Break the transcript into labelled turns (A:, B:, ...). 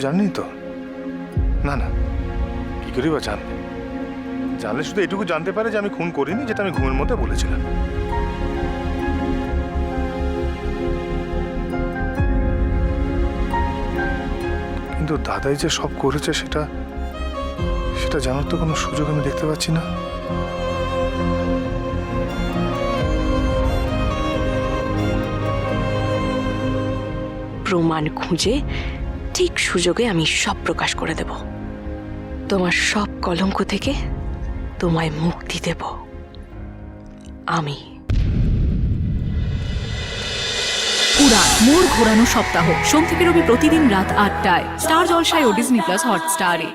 A: জানেনি তো? না না। কি করে বা জানবে? জানলে শুধু এটুকু জানতে পারে যে আমি খুন করিনি, যেটা আমি ঘুমের মধ্যে বলেছিলাম। কিন্তু দাদাই যে সব করেছে সেটা সেটা জানার তো কোনো সুযোগ আমি দেখতে পাচ্ছি না।
B: প্রমাণ খুঁজে ঠিক সুযোগে আমি সব প্রকাশ করে দেব। তোমার সব কলঙ্ক থেকে তোমায় মুক্তি দেব। আমি।
C: উড়ান মোর ঘোরানো সপ্তাহ। সোম থেকে রবি প্রতিদিন রাত আটটায়। স্টার জলসায় ও ডিজনি প্লাস হটস্টারে।